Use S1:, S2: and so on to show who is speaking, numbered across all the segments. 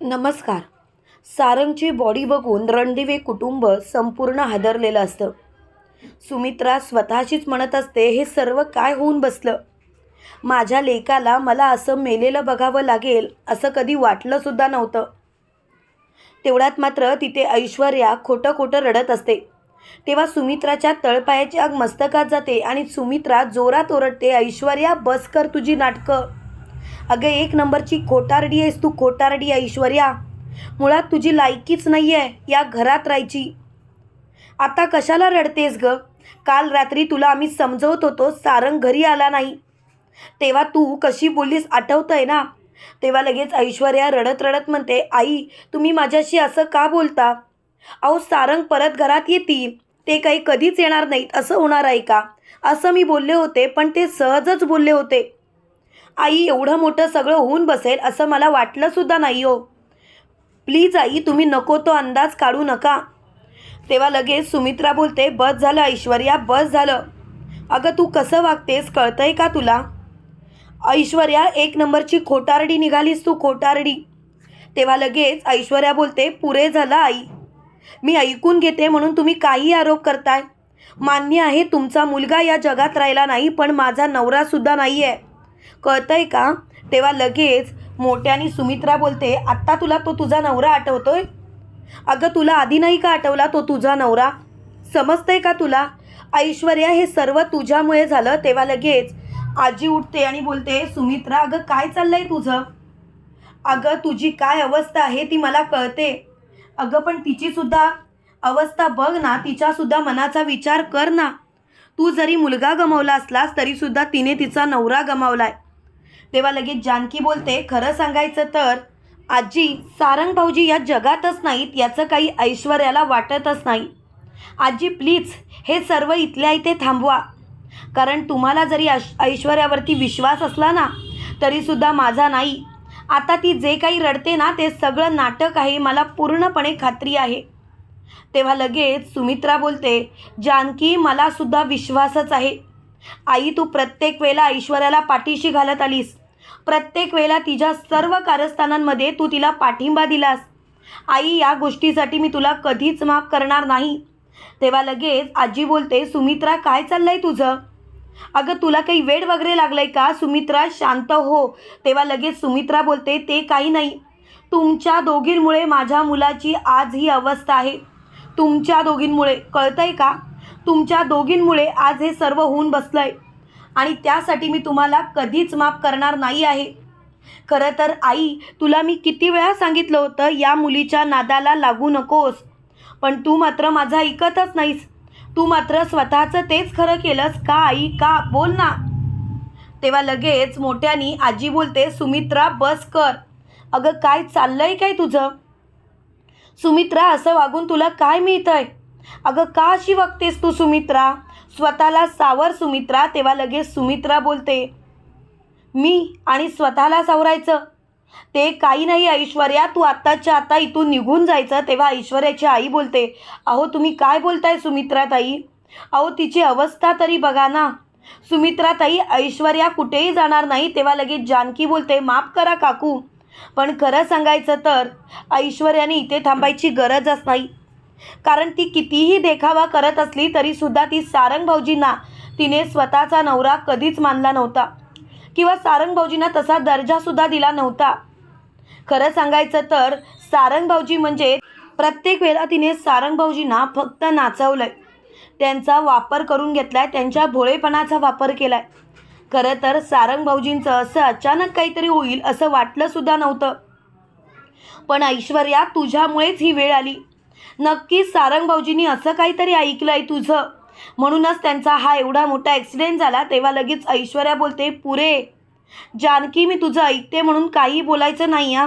S1: नमस्कार. सारंगची बॉडी बघून रणदिवे कुटुंब संपूर्ण हादरलेलं असतं. सुमित्रा स्वतःशीच म्हणत असते हे सर्व काय होऊन बसलं? माझ्या लेकाला मला असं मेलेलं बघावं लागेल असं कधी वाटलंसुद्धा नव्हतं. तेवढ्यात मात्र तिथे ऐश्वर्या खोटं खोटं रडत असते. तेव्हा सुमित्राच्या तळपायाची आग मस्तकात जाते आणि सुमित्रा जोरात ओरडते ऐश्वर्या बस कर तुझी नाटकं. अगं एक नंबरची खोटारडी आहेस तू खोटारडी ऐश्वर्या. मुळात तुझी लायकीच नाही आहे या घरात राहायची. आता कशाला रडतेस ग? काल रात्री तुला आम्ही समजवत होतो सारंग घरी आला नाही. तेव्हा तू कशी बोललीस आठवतंय ना? तेव्हा लगेच ऐश्वर्या रडत रडत म्हणते आई तुम्ही माझ्याशी असं का बोलता? अहो सारंग परत घरात येतील. ते काही कधीच येणार नाहीत. असं होणार आहे का? असं मी बोलले होते पण ते सहजच बोलले होते. आई एवढं मोठं सगळं होऊन बसेल असं मला वाटलंसुद्धा नाही हो. प्लीज आई तुम्ही नको तो अंदाज काढू नका. तेव्हा लगेच सुमित्रा बोलते बस झालं ऐश्वर्या बस झालं. अगं तू कसं वागतेस कळतंय का तुला? ऐश्वर्या एक नंबरची खोटारडी निघालीस तू खोटारडी. तेव्हा लगेच ऐश्वर्या बोलते पुरे झालं आई. मी ऐकून घेते म्हणून तुम्ही काही आरोप करताय. मान्य आहे तुमचा मुलगा या जगात राहिला नाही पण माझा नवरासुद्धा नाही आहे कळतंय का? तेव्हा लगेच मोठ्याने सुमित्रा बोलते आत्ता तुला तो तुझा नवरा आठवतोय? अगं तुला आधी नाही का आठवला तो तुझा नवरा? समजतंय का तुला? ऐश्वर्या हे सर्व तुझ्यामुळे झालं. तेव्हा लगेच आजी उठते आणि बोलते सुमित्रा अगं काय चाललंय तुझं? अगं तुझी काय अवस्था आहे ती मला कळते. अगं पण तिचीसुद्धा अवस्था बघ ना तिच्यासुद्धा मनाचा विचार कर ना. तू जरी मुलगा गमावला असलास तरीसुद्धा तिने तिचा नवरा गमावलाय. तेव्हा लगेच जानकी बोलते खरं सांगायचं तर आजी सारंग भाऊजी या जगातच नाहीत याचं काही ऐश्वर्याला वाटतच नाही. आजी प्लीज हे सर्व इथल्या इथे थांबवा. कारण तुम्हाला जरी ऐश्वर्यावरती विश्वास असला ना तरीसुद्धा माझा नाही. आता ती जे काही रडते ना ते सगळं नाटक आहे मला पूर्णपणे खात्री आहे. तेव्हा लगेच सुमित्रा बोलते जानकी मला सुद्धा विश्वासच आहे. आई तू प्रत्येक वेळेला ऐश्वर्याला पाठीशी घालत आलीस. प्रत्येक वेळेला तिच्या सर्व कारस्थानांमध्ये तू तिला पाठिंबा दिलास. आई या गोष्टीसाठी मी तुला कधीच माफ करणार नाही. तेव्हा लगेच आजी बोलते सुमित्रा काय चाललंय तुझं? अगं तुला काही वेळ वगैरे लागलाय का? सुमित्रा शांत हो. तेव्हा लगेच सुमित्रा बोलते ते काही नाही. तुमच्या दोघींमुळे माझ्या मुलाची आज ही अवस्था आहे. तुमच्या दोघींमुळे कळतंय का? तुमच्या दोघींमुळे आज हे सर्व होऊन बसलंय. आणि त्यासाठी मी तुम्हाला कधीच माफ करणार नाही आहे. खरं तर आई तुला मी किती वेळा सांगितलं होतं या मुलीच्या नादाला लागू नकोस. पण तू मात्र माझं ऐकतच नाहीस. तू मात्र स्वतःचं तेच खरं केलंस का आई? का? बोल ना. तेव्हा लगेच मोठ्यानी आजी बोलते सुमित्रा बस कर. अगं काय चाललंय काय तुझं? सुमित्रा असं वागून तुला काय मिळतंय? अगं का अशी वागतेस तू सुमित्रा? स्वतःला सावर सुमित्रा तेव्हा लगेच सुमित्रा बोलते. मी आणि स्वतःला सावरायचं. ते काही नाही ऐश्वर्या तू आत्ताच्या आता इथून निघून जायचं तेव्हा ऐश्वर्याची आई बोलते. अहो तुम्ही काय बोलताय सुमित्रा ताई? अहो तिची अवस्था तरी बघा ना. सुमित्रा ताई ऐश्वर्या कुठेही जाणार नाही तेव्हा लगेच जानकी बोलते माफ करा काकू. पण खरं सांगायचं तर ऐश्वर्याने इथे थांबायची गरजच नाही. कारण ती कितीही देखावा करत असली तरीसुद्धा ती सारंग भाऊजींना तिने स्वतःचा नवरा कधीच मानला नव्हता. किंवा सारंग भाऊजींना तसा दर्जासुद्धा दिला नव्हता. खरं सांगायचं तर सारंग भाऊजी म्हणजे प्रत्येक वेळा तिने सारंग भाऊजींना फक्त नाचवलंय. त्यांचा वापर करून घेतलाय त्यांच्या भोळेपणाचा वापर केलाय. खरं तर सारंग भाऊजींचं असं अचानक काहीतरी होईल असं वाटलं सुद्धा नव्हतं. पण ऐश्वर्या तुझ्यामुळेच ही वेळ आली. नक्कीच सारंग भाऊजींनी असं काहीतरी ऐकलं आहे तुझं. म्हणूनच त्यांचा हा एवढा मोठा ॲक्सिडेंट झाला तेव्हा लगेच ऐश्वर्या बोलते पुरे जानकी मी तुझं ऐकते म्हणून काही बोलायचं नाही हा.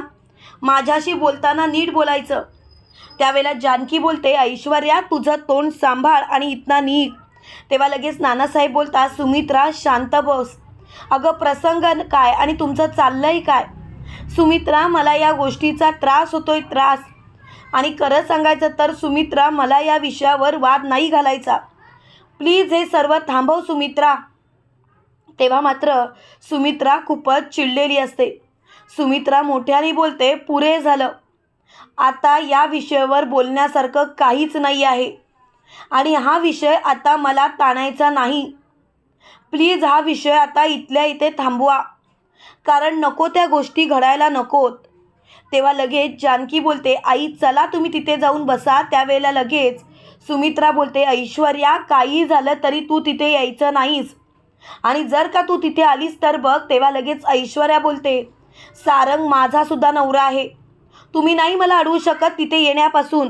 S1: माझ्याशी बोलताना नीट बोलायचं. त्यावेळेला जानकी बोलते ऐश्वर्या तुझं तोंड सांभाळ आणि इथना निघ. तेव्हा लगेच नानासाहेब बोलतात सुमित्रा शांत बस. अगं प्रसंग काय आणि तुमचं चाललंय काय? सुमित्रा मला या गोष्टीचा त्रास होतोय त्रास. आणि खरं सांगायचं तर सुमित्रा मला या विषयावर वाद नाही घालायचा. प्लीज हे सर्व थांबव सुमित्रा. तेव्हा मात्र सुमित्रा खूपच चिडलेली असते. सुमित्रा मोठ्याने बोलते पुरे झालं. आता या विषयावर बोलण्यासारखं काहीच नाही आहे. आणि हा विषय आता मला ताणायचा नाही. प्लीज हा विषय आता इथल्या इथे थांबवा. कारण नको त्या गोष्टी घडायला नकोत. तेव्हा लगेच जानकी बोलते आई चला तुम्ही तिथे जाऊन बसा. त्यावेळेला लगेच सुमित्रा बोलते ऐश्वर्या काही झालं तरी तू तिथे यायचं नाहीस. आणि जर का तू तिथे आलीस तर बघ. तेव्हा लगेच ऐश्वर्या बोलते सारंग माझा सुद्धा नवरा आहे. तुम्ही नाही मला अडवू शकत तिथे येण्यापासून.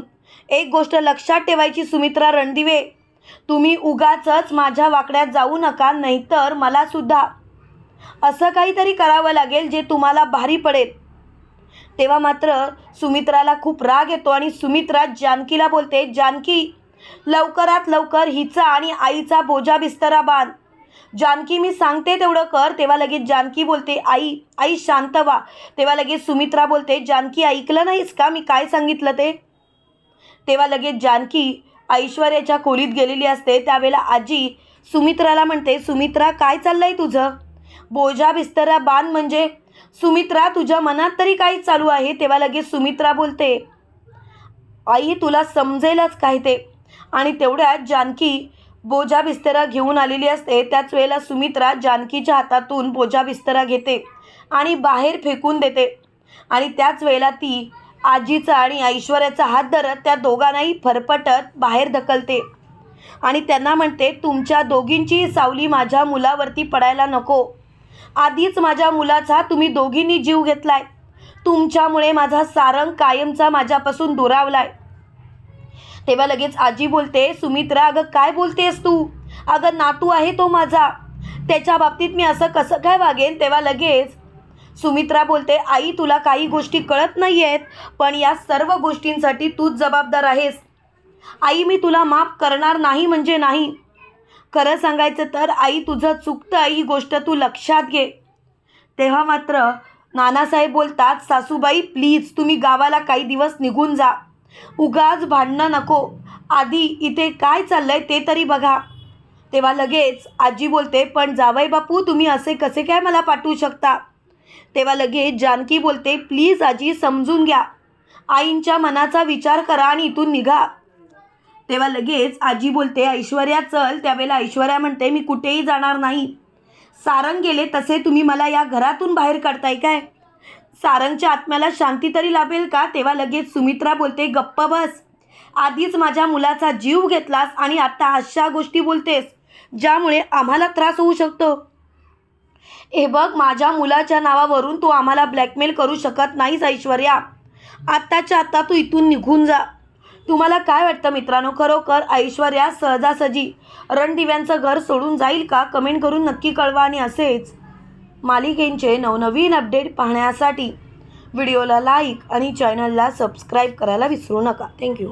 S1: एक गोष्ट लक्षात ठेवायची सुमित्रा रणदिवे तुम्ही उगाचच माझ्या वाकड्यात जाऊ नका नाहीतर मला सुद्धा. असं काहीतरी करावं लागेल जे तुम्हाला भारी पडेल. तेव्हा मात्र सुमित्राला खूप राग येतो आणि सुमित्रा जानकीला बोलते जानकी लवकरात लवकर हिचा आणि आईचा बोजा बिस्तरा बांध. जानकी मी सांगते तेवढं कर. तेव्हा लगेच जानकी बोलते आई आई शांत व्हा. तेव्हा लगेच सुमित्रा बोलते जानकी ऐकलं नाहीस का? मी काय सांगितलं ते? तेव्हा लगेच जानकी ऐश्वर्याच्या खोलीत गेलेली असते. त्यावेळेला आजी सुमित्राला म्हणते सुमित्रा काय चाललंय तुझं? बोजा बिस्तरा बांध म्हणजे सुमित्रा तुझ्या मनात तरी काय चालू आहे? तेव्हा लगेच सुमित्रा बोलते आई तुला समजेलच काय ते. आणि तेवढ्यात जानकी बोजा बिस्तरा घेऊन आलेली असते. त्याच वेळेला सुमित्रा जानकीच्या हातातून बोजा बिस्तरा घेते आणि बाहेर फेकून देते. आणि त्याच वेळेला ती आजीचा आणि ऐश्वर्याचा हात धरत त्या दोघांनाही फरफटत बाहेर ढकलते. आणि त्यांना म्हणते तुमच्या दोघींची सावली माझ्या मुलावरती पडायला नको. आधीच माझ्या मुलाचा तुम्ही दोघींनी जीव घेतलाय. तुमच्यामुळे माझा सारंग कायमचा माझ्यापासून दुरावलाय. तेव्हा लगेच आजी बोलते सुमित्रा अगं काय बोलतेस तू? अगं नातू आहे तो माझा. त्याच्या बाबतीत मी असं कसं काय वागेन? तेव्हा लगेच सुमित्रा बोलते आई तुला काही गोष्टी कळत नाही आहेत पण या सर्व गोष्टींसाठी तूच जबाबदार आहेस. आई मी तुला माफ करणार नाही म्हणजे नाही. खरं सांगायचं तर आई तुझं चुकतं ही गोष्ट तू लक्षात घे. तेव्हा मात्र नानासाहेब बोलतात सासूबाई प्लीज तुम्ही गावाला काही दिवस निघून जा. उगाच भांडणं नको. आधी इथे काय चाललंय ते तरी बघा. तेव्हा लगेच आजी बोलते पण जावई बापू तुम्ही असे कसे काय मला पाठवू शकता? तेव्हा लगेच जानकी बोलते प्लीज आजी समजून घ्या. आईंच्या मनाचा विचार करा आणि इथून निघा. तेव्हा लगेच आजी बोलते ऐश्वर्या चल. त्यावेळेला ऐश्वर्या म्हणते मी कुठेही जाणार नाही. सारंग गेले तसे तुम्ही मला या घरातून बाहेर काढताय काय? सारंगच्या आत्म्याला शांती तरी लाभेल का? तेव्हा लगेच सुमित्रा बोलते गप्प बस. आधीच माझ्या मुलाचा जीव घेतलास आणि आता अशा गोष्टी बोलतेस ज्यामुळे आम्हाला त्रास होऊ शकतो. हे बघ माझ्या मुलाच्या नावावरून तू आम्हाला ब्लॅकमेल करू शकत नाहीस ऐश्वर्या. आत्ताच्या आत्ता तू इथून निघून जा. तुम्हाला काय वाटतं मित्रांनो? खरोखर ऐश्वर्या सहजासहजी रणदिव्यांचं घर सोडून जाईल का? कमेंट करून नक्की कळवा आणि असेच मालिकेंचे नवनवीन अपडेट पाहण्यासाठी व्हिडिओला लाईक आणि चॅनलला सबस्क्राईब करायला विसरू नका. थँक्यू